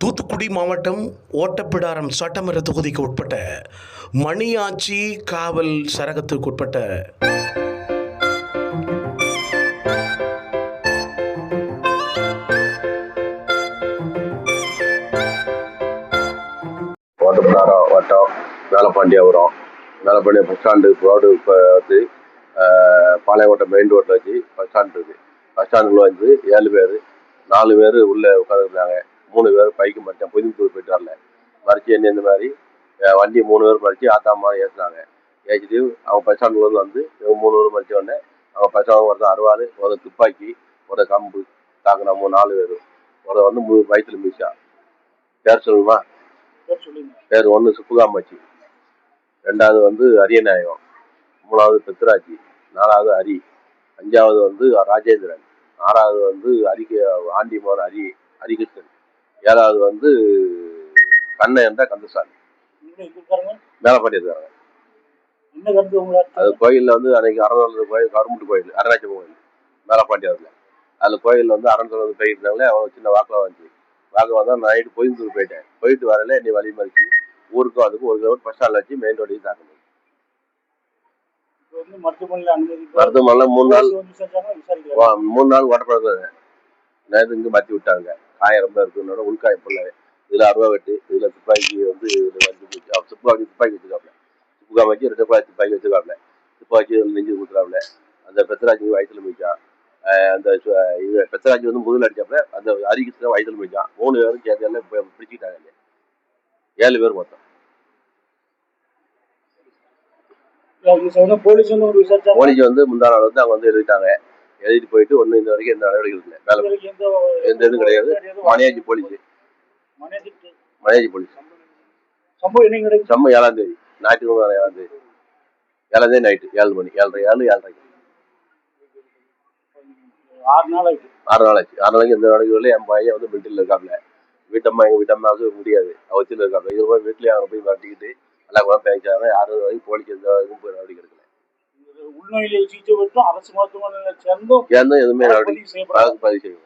தூத்துக்குடி மாவட்டம் ஓட்டப்பிடாரம் சட்டமன்ற தொகுதிக்கு உட்பட்ட மணியாச்சி காவல் சரகத்திற்கு உட்பட்ட ஓட்டப்படாரம் வட்டம் Melapandiyapuram Melapandiya bus stand road இப்போ வந்து ஆஹ், பாளையங்கோட்டை மெயின் ரோட்டில் வச்சு பஸ் ஸ்டாண்ட் இருக்குது பஸ் ஸ்டாண்டுக்குள்ளே வந்து ஏழு பேர் நாலு பேர் உள்ளே உட்காந்துருந்தாங்க மூணு பேர் பைக்கு மறிச்சேன் புதுத்தூர் போயிட்டு வரல. மறிச்சு என்ன இந்த மாதிரி ஆஹ், வண்டி மூணு பேர் மறிச்சு ஆத்தாமா ஏற்றுனாங்க ஏற்றிட்டு அவங்க ஸ்டாண்டுக்குள்ள வந்து இவங்க மூணு பேர் மறிச்ச உடனே அவங்க பஸ் ஸ்டாண்ட் ஒருத்தர் அருவாள் ஒரு துப்பாக்கி ஒரு கம்பு தாக்குனா மூணு நாலு பேர். ஒரு வந்து மூணு வயிற்றுல மீசா. பேர் சொல்லுமா? பேர் ஒன்று சுப்புகாமச்சி ரெண்டாவது வந்து அரியநாயகம். மூணாவது பெத்ராஜி. நாலாவது ஹரி அஞ்சாவது வந்து ராஜேந்திரன். ஆறாவது வந்து ஹரிக்கு ஆண்டிமோன் ஹரி ஹரிகிருஷ்ணன் ஏழாவது வந்து கண்ணன் என்ற கந்தசாமி. மேலப்பாடி இருக்காங்க அது கோயிலில் வந்து அன்னைக்கு அறநூறு கோயில் கருமுட்டு கோயில் அருணாச்சலம் கோயில் மேலப்பாண்டியாவில் அதில் கோயிலில் வந்து அறநூறு வந்து போயிருந்தாங்களே அவங்க சின்ன வாக்கில் வந்துச்சு வாக்கு வந்தால் நைட்டு கோயம்புத்தூர் போயிட்டேன். போயிட்டு வரல என்னை வழி மறிச்சு ஊருக்கும் அதுக்கும் ஒரு கிலோமீட்டர் பஸ் ஸ்டாண்டில் வச்சு மெயின் ரோடையும் தாக்கணும் மருத்துவமனையில் மூணு நாள் மூணு நாள் ஓட்டப்படுறது நேற்று இங்கே மாற்றி விட்டாங்க. காயம் ரொம்ப இருக்குன்னோட உள்காயம் ஃபுல்லாக இதில் அருவா வெட்டு இதில் துப்பாக்கி வந்து இதில் வந்து துப்பாக்கி துப்பாக்கி வச்சுக்காப்ல துப்பாக்கி வச்சு ரெண்டு துப்பாக்கி துப்பாக்கி வச்சுக்காப்ல துப்பாக்கி நெஞ்சு கொடுத்துறாப்ல அந்த பெத்தராஜி வயிற்றுல மிச்சான் அந்த இது பெத்தராஜி வந்து முதல்ல அடிச்சாப்ல அந்த அரிகிருஷ்ணன் வயிற்றுல மிச்சான் மூணு பேரும் சேர்ந்து பிடிச்சிக்கிட்டாங்க ஏழு பேர் மொத்தம். போலீஸ் வந்து முந்தா நாள் வந்து அவங்க வந்து எழுதிட்டாங்க. எழுதிட்டு போயிட்டு ஒன்றும் இந்த வரைக்கும் எந்த நடவடிக்கை இல்லை வேலை எந்த இதுவும் கிடையாது. மணியாச்சி போலீஸ். மணியாச்சி போலீஸ். சம்பவம் ஏழாம் தேதி. ஞாயிற்றுக்கிழமை ஏழாம் தேதி. ஏழாம் தேதி நைட்டு ஏழு மணி ஏழரை ஏழு ஏழரை ஆறு நாள் ஆயிட்டு ஆறு நாளாச்சு ஆறு நாளைக்கு எந்த நடவடிக்கை என் பையன் வந்து மில்ட்டில் இருக்காப்ல. வீட்டம்மா எங்கள் வீட்டம்மாவுக்கு முடியாது. அவச்சியில் இருக்காப்ல. இது போய் வீட்லேயே அவங்க போய் மாட்டிக்கிட்டு எல்லாம் கூட பேச்சாங்க யாரும் வரைக்கும் போலீஸ் எந்த இதுவும் போய் நடவடிக்கை எடுக்கல. உள்நோயில சிகிச்சை பெற்றும் அரசு மருத்துவமனையில சேர்ந்தும். ஏன்னா எதுவுமே பதிவு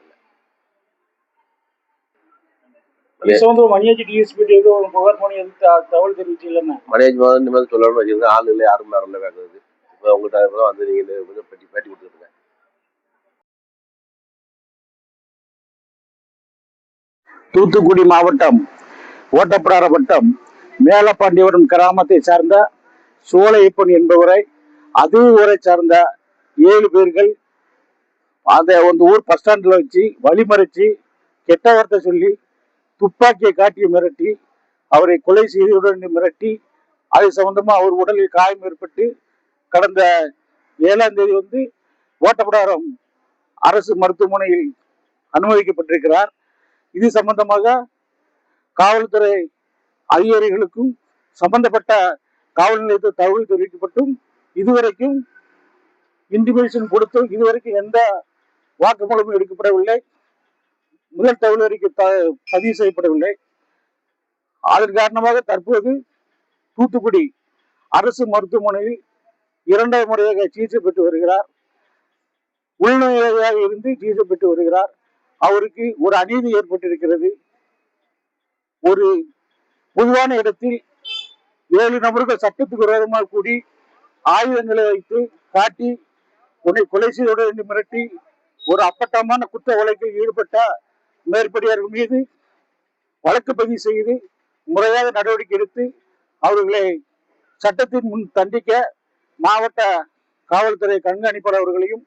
வந்து மணியாச்சி டிஎஸ்பி ஏதோ ஒரு புகார் பண்ணி தகவல் தெரிவிச்சு இல்லைன்னா மணியாச்சி மாதிரி நிமிடம் சொல்லணும்னு வச்சுருந்தேன் ஆள் இல்லை யாரும் வரல கேட்கறது இப்போ உங்கள்கிட்ட வந்து நீங்கள் கொஞ்சம் பேட்டி பேட்டி கொடுத்துருங்க தூத்துக்குடி மாவட்டம் ஓட்டப்பிடார வட்டம் மேலப்பாண்டியபுரம் கிராமத்தை சார்ந்த சோழையப்பன் என்பவரை அதே ஊரை சார்ந்த ஏழு பேர்கள் அந்த அந்த ஊர் பஸ் ஸ்டாண்டில் வச்சு வழிமறைச்சு கெட்ட வார்த்தை சொல்லி துப்பாக்கியை காட்டி மிரட்டி அவரை கொலை செய்தியுடன் மிரட்டி அது சம்பந்தமாக அவர் உடலில் காயம் ஏற்பட்டு கடந்த ஏழாம் தேதி வந்து ஓட்டப்படாரம் அரசு மருத்துவமனையில் அனுமதிக்கப்பட்டிருக்கிறார். இது சம்பந்தமாக காவல்துறை அதிகாரிகளுக்கும் சம்பந்தப்பட்ட காவல் நிலையத்தில் தகவல் தெரிவிக்கப்பட்டும் இதுவரைக்கும் இன்டிமேஷன் கொடுத்தும் இதுவரைக்கும் எந்த வாக்குமூலமும் எடுக்கப்படவில்லை. முதல் தகவல் வரைக்கும் த- பதிவு செய்யப்படவில்லை. அதன் காரணமாக தற்போது தூத்துக்குடி அரசு மருத்துவமனையில் இரண்டாம் முறையாக சிகிச்சை பெற்று வருகிறார். உள்நோயாக இருந்து சிகிச்சை பெற்று வருகிறார். அவருக்கு ஒரு அநீதி ஏற்பட்டிருக்கிறது. ஒரு பொதுவான இடத்தில் ஏழு நபர்கள் சட்டத்துக்கு விரோதமாக கூடி ஆயுதங்களை வைத்து காட்டி உன்னை கொலை செய்தோடு என்று மிரட்டி ஒரு அப்பட்டமான குற்ற வழக்கில் ஈடுபட்ட மேற்படியார்கள் மீது வழக்கு பதிவு செய்து முறையாக நடவடிக்கை எடுத்து அவர்களை சட்டத்தின் முன் தண்டிக்க மாவட்ட காவல்துறை கண்காணிப்பாளர் அவர்களையும்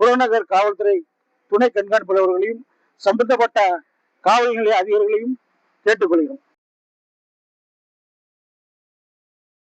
புறநகர் காவல்துறை துணை கண்காணிப்பாளர் அவர்களையும் சம்பந்தப்பட்ட காவல் நிலைய அதிகாரிகளையும் கேட்டுக்கொள்கிறோம்.